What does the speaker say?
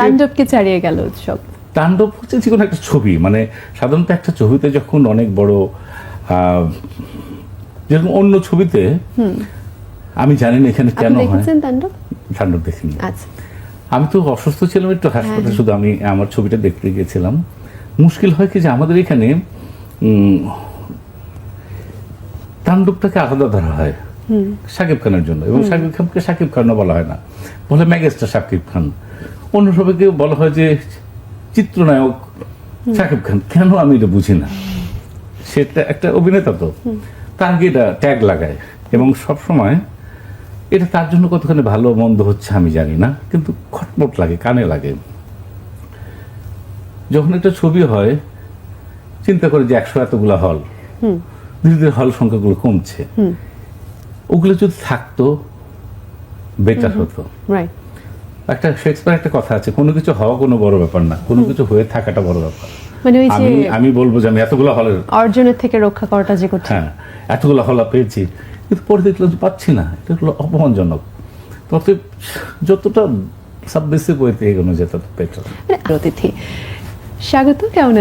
তাণ্ডবকে ছাড়িয়ে গেল উৎসব। তাণ্ডব হচ্ছে যে কোনো একটা ছবি মানে সাধারণত একটা ছবিতে যখন অনেক বড় যেরকম অন্য ছবিতে আমি জানি না এখানে কেন হয়। তাণ্ডব? দেখিনি। আচ্ছা। আমি তো অসুস্থ ছিলাম একটু হাসপাতালে শুধু আমি আমার ছবিটা দেখতে গিয়েছিলাম। মুশকিল হয় কি যে আমাদের এখানে তাণ্ডবটাকে আলাদা ধরা হয় সাকিব খানের জন্য। এবং শাকিব খানকে শাকিব খানও বলা হয় না। বলে ম্যাগেস্টার সাকিব খান। অন্য সবাইকে বলা হয় যে চিত্রনায়ক শাকিব খান। কেন আমি এটা বুঝি না? সেটা একটা অভিনেতা তো। তার এটা ট্যাগ লাগায়? এবং সব সময় এটা তার জন্য কতখানি ভালো মন্দ হচ্ছে আমি জানি না কিন্তু খটমট লাগে কানে লাগে। যখন একটা ছবি হয় চিন্তা করে যে একশো এতগুলো হল। ধীরে ধীরে হল সংখ্যাগুলো কমছে। ওগুলো যদি থাকতো বেটার হতো। রাইট একটা শেক্সপিয়ার একটা কথা আছে কোনো কিছু হওয়া কোনো বড় ব্যাপার না কোনো কিছু হয়ে থাকাটা বড় ব্যাপার। মানে ওই যে আমি আমি বলব যে আমি এতগুলো হলের অর্জনের থেকে রক্ষা করাটা যে করছি হ্যাঁ এতগুলো হলা পেয়েছি কিন্তু পরে দেখলাম পাচ্ছি না এটা হলো অপমানজনক। তবে যতটা সাবমিসিভ ওয়েতে এগোনো যেত বেটার মানে অতিথি স্বাগত কেমন